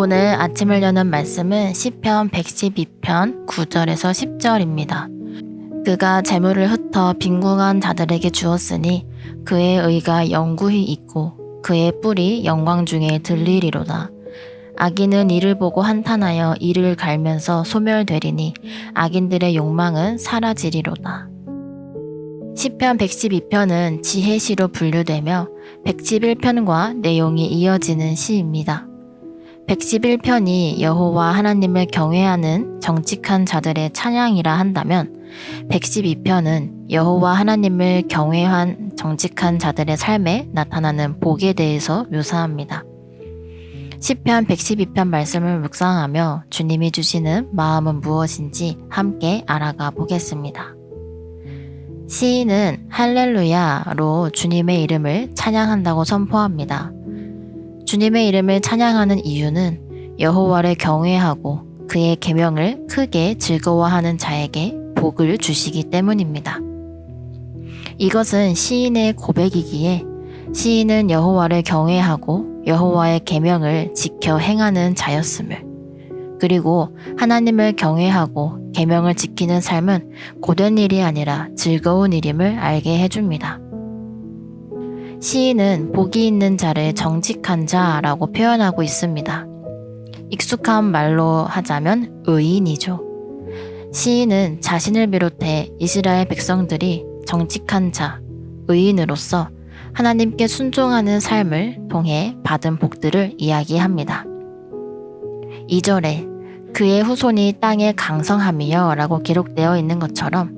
오늘 아침을 여는 말씀은 시편 112편 9절에서 10절입니다. 그가 재물을 흩어 빈궁한 자들에게 주었으니 그의 의가 영구히 있고 그의 뿔이 영광 중에 들리리로다. 악인은 이를 보고 한탄하여 이를 갈면서 소멸되리니 악인들의 욕망은 사라지리로다. 시편 112편은 지혜시로 분류되며 111편과 내용이 이어지는 시입니다. 111편이 여호와 하나님을 경외하는 정직한 자들의 찬양이라 한다면 112편은 여호와 하나님을 경외한 정직한 자들의 삶에 나타나는 복에 대해서 묘사합니다. 시편 112편 말씀을 묵상하며 주님이 주시는 마음은 무엇인지 함께 알아가 보겠습니다. 시인은 할렐루야로 주님의 이름을 찬양한다고 선포합니다. 주님의 이름을 찬양하는 이유는 여호와를 경외하고 그의 계명을 크게 즐거워하는 자에게 복을 주시기 때문입니다. 이것은 시인의 고백이기에 시인은 여호와를 경외하고 여호와의 계명을 지켜 행하는 자였음을 그리고 하나님을 경외하고 계명을 지키는 삶은 고된 일이 아니라 즐거운 일임을 알게 해줍니다. 시인은 복이 있는 자를 정직한 자라고 표현하고 있습니다. 익숙한 말로 하자면 의인이죠. 시인은 자신을 비롯해 이스라엘 백성들이 정직한 자, 의인으로서 하나님께 순종하는 삶을 통해 받은 복들을 이야기합니다. 2절에 그의 후손이 땅에 강성함이여 라고 기록되어 있는 것처럼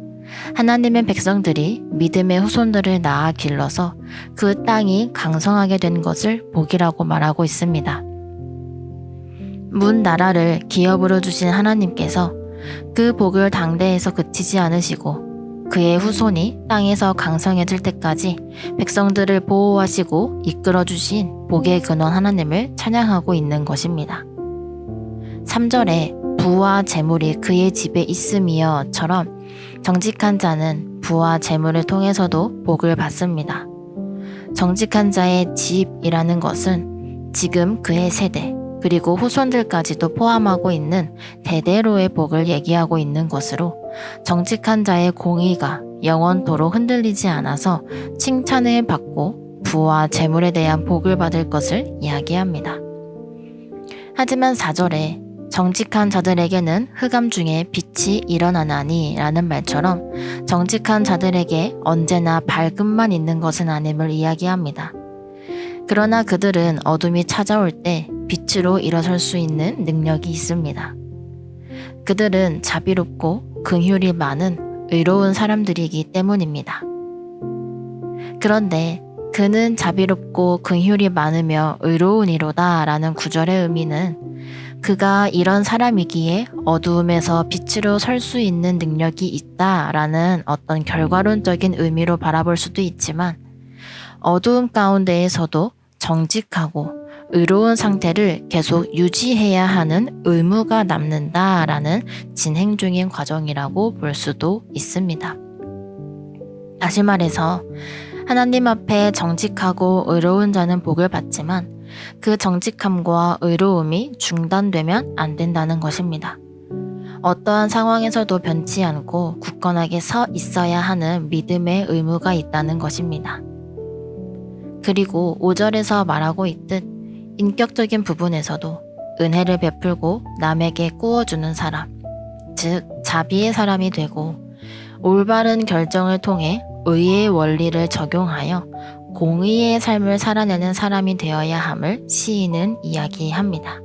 하나님의 백성들이 믿음의 후손들을 낳아 길러서 그 땅이 강성하게 된 것을 복이라고 말하고 있습니다. 문 나라를 기업으로 주신 하나님께서 그 복을 당대에서 그치지 않으시고 그의 후손이 땅에서 강성해질 때까지 백성들을 보호하시고 이끌어 주신 복의 근원 하나님을 찬양하고 있는 것입니다. 3절에 부와 재물이 그의 집에 있음이여처럼 정직한 자는 부와 재물을 통해서도 복을 받습니다. 정직한 자의 집이라는 것은 지금 그의 세대, 그리고 후손들까지도 포함하고 있는 대대로의 복을 얘기하고 있는 것으로 정직한 자의 공의가 영원토록 흔들리지 않아서 칭찬을 받고 부와 재물에 대한 복을 받을 것을 이야기합니다. 하지만 4절에 정직한 자들에게는 흑암 중에 빛이 일어나나니 라는 말처럼 정직한 자들에게 언제나 밝음만 있는 것은 아님을 이야기합니다. 그러나 그들은 어둠이 찾아올 때 빛으로 일어설 수 있는 능력이 있습니다. 그들은 자비롭고 긍휼이 많은 의로운 사람들이기 때문입니다. 그런데 그는 자비롭고 긍휼이 많으며 의로운 이로다 라는 구절의 의미는 그가 이런 사람이기에 어두움에서 빛으로 설 수 있는 능력이 있다라는 어떤 결과론적인 의미로 바라볼 수도 있지만 어두움 가운데에서도 정직하고 의로운 상태를 계속 유지해야 하는 의무가 남는다라는 진행 중인 과정이라고 볼 수도 있습니다. 다시 말해서 하나님 앞에 정직하고 의로운 자는 복을 받지만 그 정직함과 의로움이 중단되면 안 된다는 것입니다. 어떠한 상황에서도 변치 않고 굳건하게 서 있어야 하는 믿음의 의무가 있다는 것입니다. 그리고 5절에서 말하고 있듯 인격적인 부분에서도 은혜를 베풀고 남에게 꾸어주는 사람, 즉, 자비의 사람이 되고 올바른 결정을 통해 의의 원리를 적용하여 공의의 삶을 살아내는 사람이 되어야 함을 시인은 이야기합니다.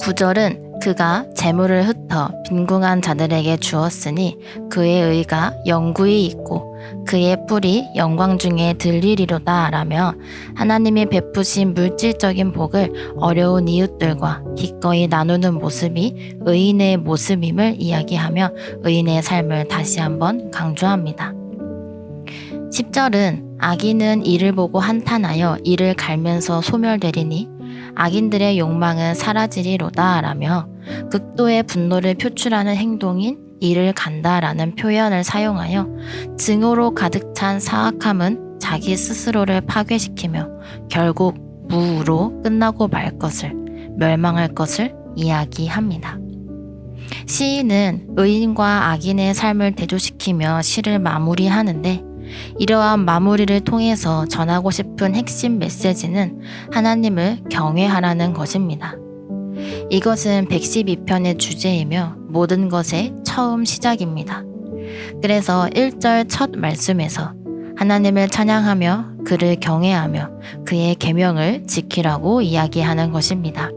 9절은 그가 재물을 흩어 빈궁한 자들에게 주었으니 그의 의가 영구히 있고 그의 뿔이 영광 중에 들리리로다 라며 하나님이 베푸신 물질적인 복을 어려운 이웃들과 기꺼이 나누는 모습이 의인의 모습임을 이야기하며 의인의 삶을 다시 한번 강조합니다. 10절은 악인은 이를 보고 한탄하여 이를 갈면서 소멸되리니 악인들의 욕망은 사라지리로다 라며 극도의 분노를 표출하는 행동인 이를 간다라는 표현을 사용하여 증오로 가득 찬 사악함은 자기 스스로를 파괴시키며 결국 무로 끝나고 말 것을 멸망할 것을 이야기합니다. 시인은 의인과 악인의 삶을 대조시키며 시를 마무리하는데 이러한 마무리를 통해서 전하고 싶은 핵심 메시지는 하나님을 경외하라는 것입니다. 이것은 112편의 주제이며 모든 것의 처음 시작입니다. 그래서 1절 첫 말씀에서 하나님을 찬양하며 그를 경외하며 그의 계명을 지키라고 이야기하는 것입니다.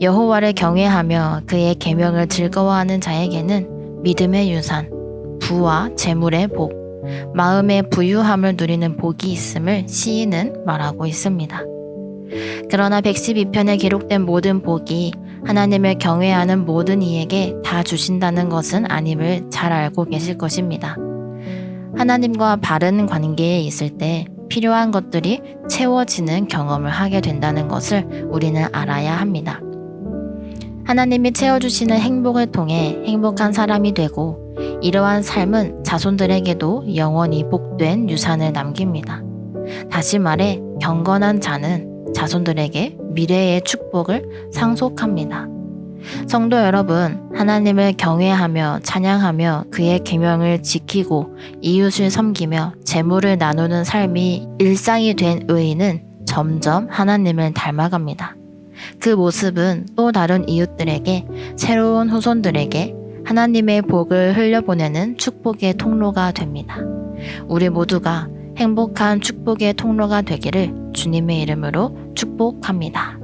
여호와를 경외하며 그의 계명을 즐거워하는 자에게는 믿음의 유산, 부와 재물의 복, 마음의 부유함을 누리는 복이 있음을 시인은 말하고 있습니다. 그러나 112편에 기록된 모든 복이 하나님을 경외하는 모든 이에게 다 주신다는 것은 아님을 잘 알고 계실 것입니다. 하나님과 바른 관계에 있을 때 필요한 것들이 채워지는 경험을 하게 된다는 것을 우리는 알아야 합니다. 하나님이 채워주시는 행복을 통해 행복한 사람이 되고 이러한 삶은 자손들에게도 영원히 복된 유산을 남깁니다. 다시 말해 경건한 자는 자손들에게 미래의 축복을 상속합니다. 성도 여러분, 하나님을 경외하며 찬양하며 그의 계명을 지키고 이웃을 섬기며 재물을 나누는 삶이 일상이 된 의인은 점점 하나님을 닮아갑니다. 그 모습은 또 다른 이웃들에게 새로운 후손들에게 하나님의 복을 흘려보내는 축복의 통로가 됩니다. 우리 모두가 행복한 축복의 통로가 되기를 주님의 이름으로 축복합니다.